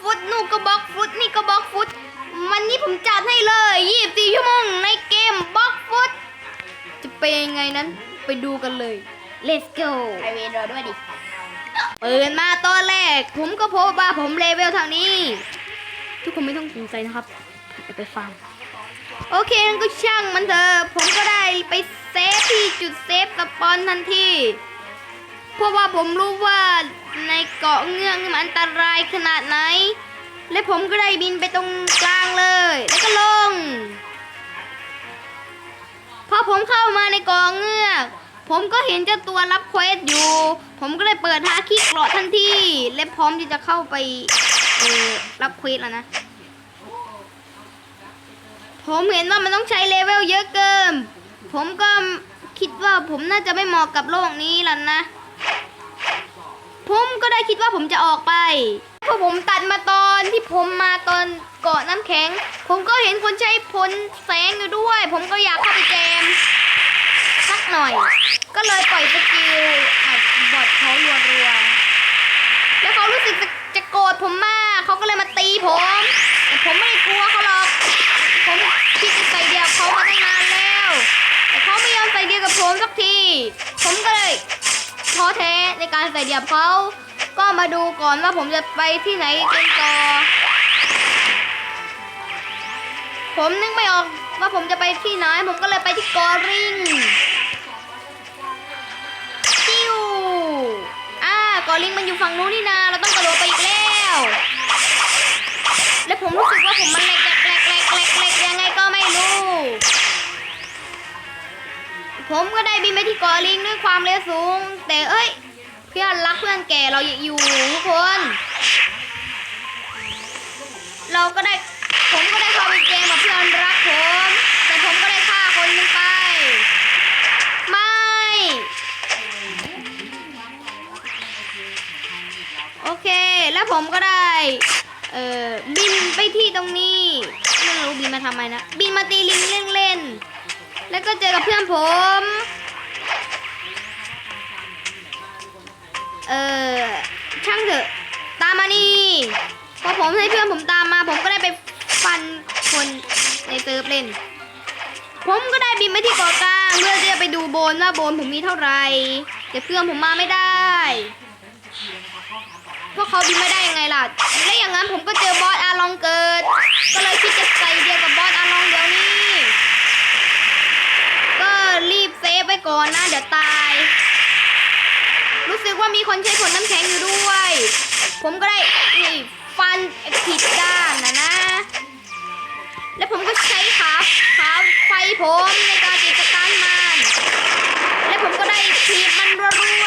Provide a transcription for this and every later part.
ฟุตนู่นก็บล็อกฟุตนี่ก็บล็อกฟุตวันนี้ผมจัดให้เลย24ชั่วโมงในเกมบล็อกฟุตจะเป็นยังไงนั้นไปดูกันเลย let's go ไอเวนรอด้วยดิเปิดมาตอนแรก ผมก็พบว่าผมเลเวลเท่านี้ ทุกคนไม่ต้องสงสัยนะครับจะไปฟัง โอเคงั้นก็ช่างมันเถอะผมก็ได้ไปเซฟที่จุดเซฟสปอนทันทีเพราะว่าผมรู้ว่า ในเกาะเงือกมันอันตรายขนาดไหน และผมก็ได้บินไปตรงกลางเลย แล้วก็ลง พอผมเข้ามาในเกาะเงือก ผมก็เห็นเจ้าตัวรับเควสอยู่ ผมก็เลยเปิดหาคีย์เกราะทันที และพร้อมที่จะเข้าไปเออรับเควสแล้วนะ ผมเห็นว่ามันต้องใช้เลเวลเยอะเกิน ผมก็คิดว่าผมน่าจะไม่เหมาะกับโลกนี้แล้วนะ คิดว่าผมจะออกไปพอผมตัดมาตอนที่ผมมาตอนเกาะน้ำแข็ง ผมก็เห็นคนใช้พลแสงอยู่ด้วย ผมก็อยากเข้าไปแจมสักหน่อย ก็เลยปล่อยสกิลอัดบอดเขารัวๆแล้วเขารู้สึกจะจะโกรธผมมากเขาก็เลยมาตีผมแต่ผมไม่ได้กลัวเขาหรอกผมคิดจะใส่เดียวเขามาตั้งนานแล้ว แต่เขาไม่ยอมใส่เดียวกับผมสักที ผมก็เลยท้อแท้ในการใส่เดียวเขา ก็มาดูก่อนว่าผมจะไปที่ไหนกันต่อ ผมนึกไม่ออกว่าผมจะไปที่ไหน ผมก็เลยไปที่กอริงจิ้วอ่ากอลิงมันอยู่ฝั่งนู้นนี่นา เราต้องกระโดดไปอีกแล้ว และผมรู้สึกว่าผมมันแหลกแหลกแหลกแหลกแหลกยังไงก็ไม่รู้ ผมก็ได้บินไปที่กาะลิงด้วยความเร็วสูง แต่เอ้ย เพื่อนรักเพื่อนแก่เราอยู่ทุกคน เราก็ได้ผมก็ได้เข้าไปเกมกับเพื่อนรักผม แต่ผมก็ได้ฆ่าคนนึงไป ไม่ โอเค แล้วผมก็ได้ เอ่อ บินไปที่ตรงนี้ ไม่รู้บินมาทำไมนะ บินมาตีลิงเล่นๆ แล้วก็เจอกับเพื่อนผม เออช่างเถอะ ตามมานี่พอผมให้เพื่อนผมตามมา ผมก็ได้ไปฟันคนในเซิร์ฟเล่น ผมก็ได้บินไปที่เกาะกลางเพื่อจะไปดูโบนว่าโบนผมมีเท่าไหร่แต่เพื่อนผมมาไม่ได้พวกเขาบินไม่ได้ยังไงล่ะและอย่างนั้นผมก็เจอบอสอาลองเกิด ก็เลยคิดจะใส่เดียวกับบอสอาลองเดี๋ยวนี้ ก็รีบเซฟไว้ก่อนนะเดี๋ยวตาย มีคนใช้ขวดน้ำแข็งอยู่ด้วย ผมก็ได้นี่ฟันผิดด้านนะนะ แล้วผมก็ใช้ขาขาไฟผมในการติดการมัน และผมก็ได้ทีบมันรัว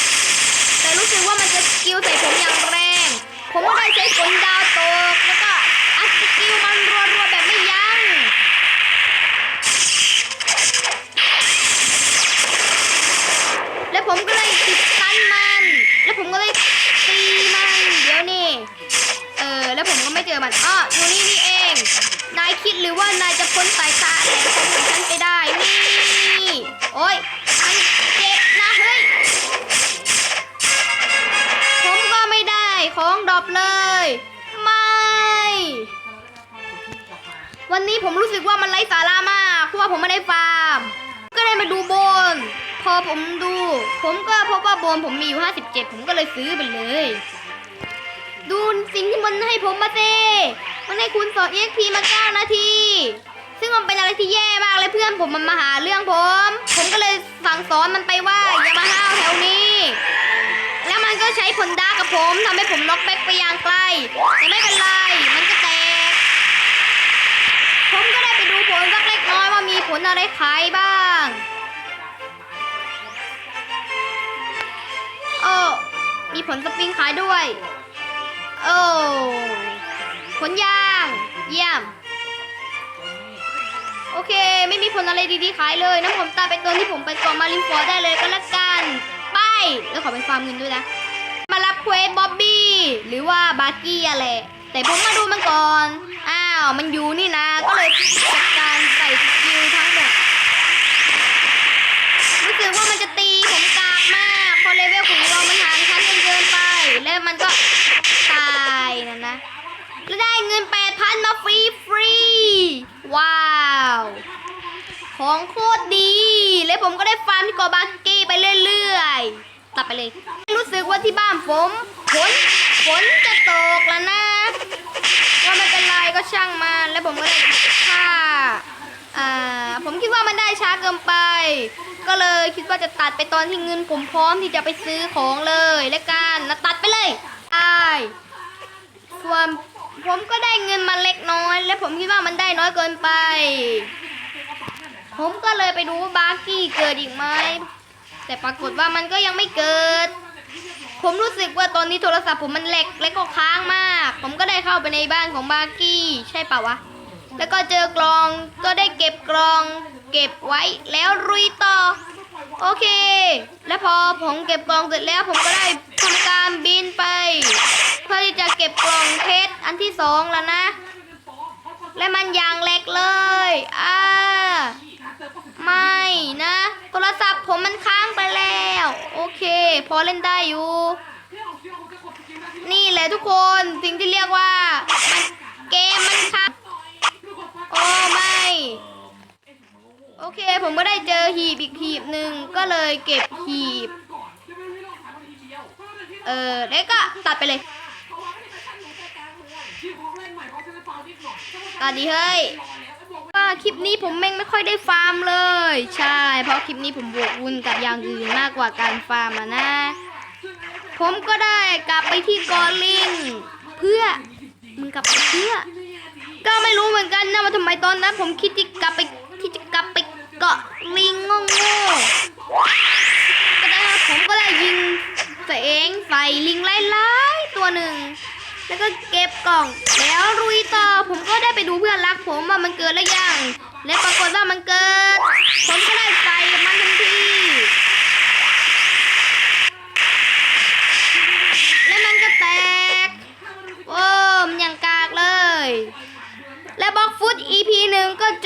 ๆแต่รู้สึกว่ามันจะกิ้วใส่ผมอย่างแรง ผมก็ได้ใช้ฝนดาวตก แล้วก็อัดสกิลมันรัวๆแบบไม่ยัง้ง แล้วผมก็เลยติดตันมัน แล้วผมก็เลยตีมัน เดี๋ยวนี่ เออ แล้วผมก็ไม่ เจอมันอ้ออยู่นี่นี่เอง นายคิดหรือว่านายจะพ้นสายตาแหลมของฉันไปได้ นี่ โอ้ยมันเจ็บนะเฮ้ย ผมก็ไม่ได้ของดรอปเลย ไม่ วันนี้ผมรู้สึกว่ามันไร้สาระมากเพราะว่าผมไม่ได้ฟาร์ม ก็เลยมาดูโบน พอผมดู ผมก็พบว่าโบนผมมีอยู่ 57 ผมก็เลยซื้อไปเลย สิ่งที่มันให้ผมมาเซมันให้คุณสอน EXP มา9นาที ซึ่งมันเป็นอะไรที่แย่มากเลยเพื่อนผมมันมาหาเรื่องผม ผมก็เลยสั่งสอนมันไปว่าอย่ามาห้าวแถวนี้ แล้วมันก็ใช้ผลดากับผมทำให้ผมน็อกแบ็กไปย่างไกลแต่ไม่เป็นไร มันก็แตก ผมก็ได้ไปดูผลสักเล็กน้อยว่ามีผลอะไรขายบ้างโอ้มีผลสปริงขายด้วย โอ้ผลยาง เยี่ยม โอเค ไม่มีผลอะไรดีๆขายเลย น้ำผมตามไปตัวที่ผมไปกองมารินฟอร์ได้เลยก็แล้วกัน ไป แล้วขอไปฟาร์มเงินด้วยนะ มารับเควสบ๊อบบี้ หรือว่าบาร์กี้อะไร แต่ผมมาดูมันก่อน อ้าว มันอยู่นี่นะ ก็เลยจัดการใส่สกิลทั้งหมด รู้สึกว่ามันจะตีผมกากมาก พอเลเวลของเรามันห่างชั้นกันเกินไป แล้วมันก็ตายนะนะ ของโคตรดี และผมก็ได้ฟาร์มที่กาะบากี้ไปเรื่อยๆ ตัดไปเลย รู้สึกว่าที่บ้านผมฝนฝนจะตกแล้วนะก็ไม่เป็นไรก็ช่างมันแล้วผมก็ได้ค่าอ่าผมคิดว่ามันได้ช้าเกินไป ก็เลยคิดว่าจะตัดไปตอนที่เงินผมพร้อมที่จะไปซื้อของเลยและกันนะตัดไปเลยอายส่วนผมก็ได้เงินมาเล็กน้อย และผมคิดว่ามันได้น้อยเกินไป ผมก็เลยไปดูว่าบาร์กี้เกิดอีกไหมแต่ปรากฏว่ามันก็ยังไม่เกิด ผมรู้สึกว่าตอนนี้โทรศัพท์ผมมันแหลกและก็ค้างมาก ผมก็ได้เข้าไปในบ้านของบาร์กี้ใช่ป่าวะ แล้วก็เจอกลองก็ได้เก็บกลองเก็บไว้แล้วรุยต่อ โอเค และพอผมเก็บกลองเสร็จแล้วผมก็ได้ทำการบินไป เพื่อที่จะเก็บกลองเพชรอันที่สองแล้วนะ และมันอย่างแหลกเลยอ่า ไม่นะ โทรศัพท์ผมมันค้างไปแล้ว โอ เค พอเล่นได้อยู่ นี่แหละทุกคนสิ่งที่เรียกว่ามันเกมมันค้างโอ้ไม่ โอเคผมก็ได้เจอหีบอีกหีบหนึ่งก็เลยเก็บหีบ เออแล้วก็ตัดไปเลยตัดดีเฮ้ย คลิปนี้ผมแม่งไม่ค่อยได้ฟาร์มเลย ใช่ เพราะคลิปนี้ผมบวกวุ่นกับอย่างอื่นมากกว่าการฟาร์มอะนะ ผมก็ได้กลับไปที่กอลิงเพื่อมึงกลับไปเพื่อ ก็ไม่รู้เหมือนกันนะว่าทำไมตอนนั้น ผมคิดที่กลับไปที่จะกลับไปเกาะลิงโง่ๆก็ได้ผมก็ได้ยิงตัวเองใส่ลิงไล่ๆตัวหนึ่งแล้วก็เก็บกล่อง แล้วลุยต่อผมก็ได้ไปดูเพื่อนรักผมว่ามันเกิดแล้วยัง และปรากฏว่ามันเกิด ผมก็ได้ใส่กับมันทันทีและมันก็แตกโอ้มนอย่างกากเลย และบล็อกฟุต EP หนึ่งก็จ